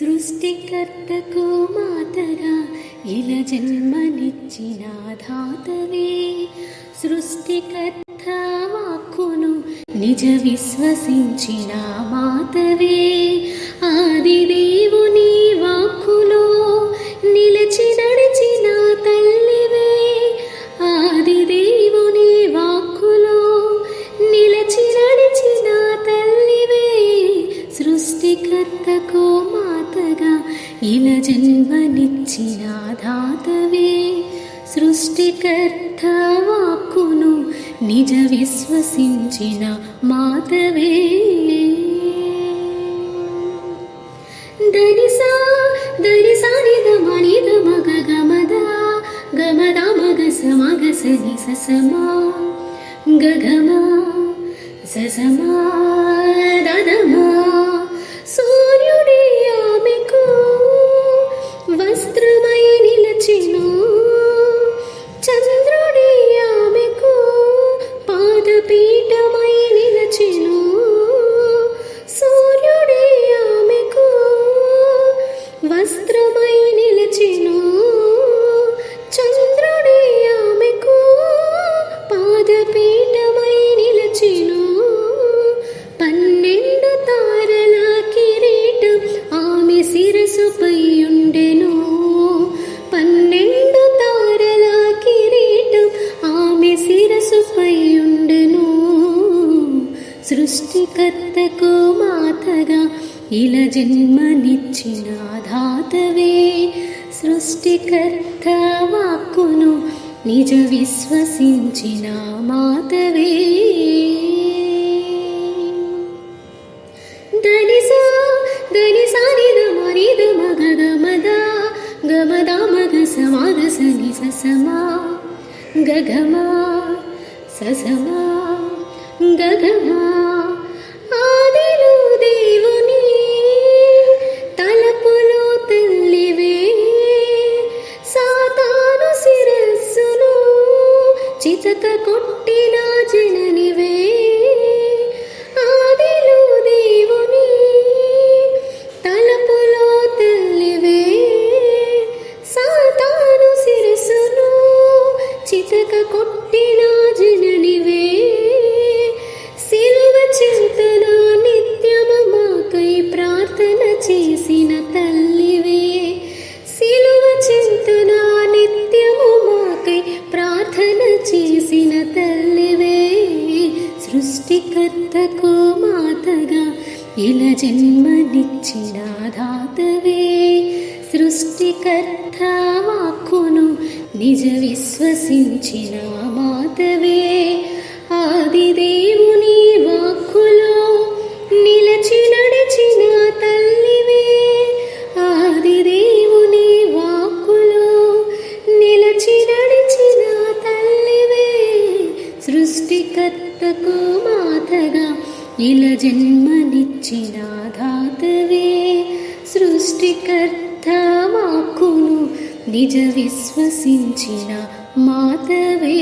సృష్టికర్తకు మాతగా ఇలా జన్మనిచ్చిన ధాతవే సృష్టికర్త వాక్కును నిజ విశ్వసించిన మాతవే. ఆది దేవుని వాక్కులో నిలిచి నడిచిన తల్లివే. ఆది దేవుని వాక్కులో నిలిచి నడిచిన తల్లివే. సృష్టికర్తకు ఇలా జన్మనిచ్చిన ధాతవే సృష్టికర్త వాక్కును నిజ విశ్వసించిన మాతవే. దరిసా దరిసా నిద మనిద మగ గమద గమద మగ సమగ సని ససమా గగమా ససమా. వస్త్రమై నిలచెను. చంద్రుడి ఆమెకు పాదపీఠమై నిలచెను. పన్నెండు తారల కిరీటం ఆమె శిరసుపై ఉండెను. పన్నెండు తారల కిరీటం ఆమె శిరసుపై ఉండెను. సృష్టికర్తకు ఇలా జన్మనిచ్చిన ధాతవే సృష్టికర్త వాక్కును నిజ విశ్వసించిన మాతవే. దనిసా దనిసా నిద మరిద మగ గమద గమద మగ సమాగ సని ససమా గగమా ససమా గగమా ఇలా జన్మనిచ్చిన ధాతవే సృష్టికర్త వాక్కును నిజ విశ్వసించిన మాతవే. ఆదిదేవుని వాక్కులో నిలచి నడిచిన తల్లివే ఆదిదేవుని వాక్కులో నిలచి నడిచిన తల్లివే. సృష్టికర్తకు మాతగా ఇలా జన్మనిచ్చిన ధాతవే సృష్టికర్త మాకును నిజ విశ్వసించిన మాతవే.